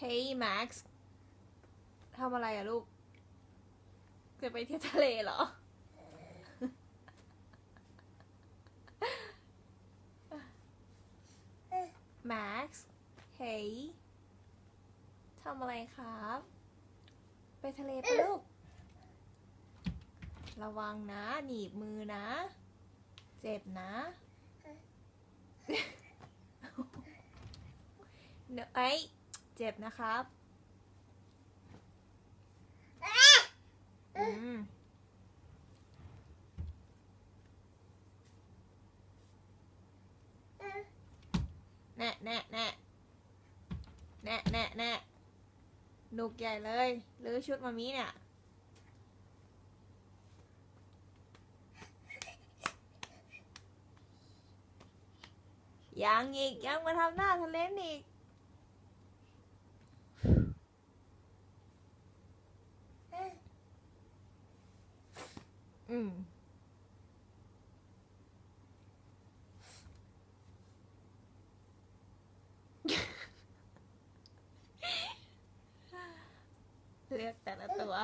Hey Max ทำอะไรอะลูก จะไปเที่ยวทะเลเหรอ Max Hey ทำอะไรครับ ไปทะเลปะลูก ระวังนะ หนีบมือนะ เจ็บนะเนอะไอ เจ็บนะครับอืมแน่แน่แน่แน่แน่แน่หนุกใหญ่เลยหรือชุดมามีเนี่ยยังอีกยังมาทำหน้าทะเลนอีก อืมเลือกแต่ละตัว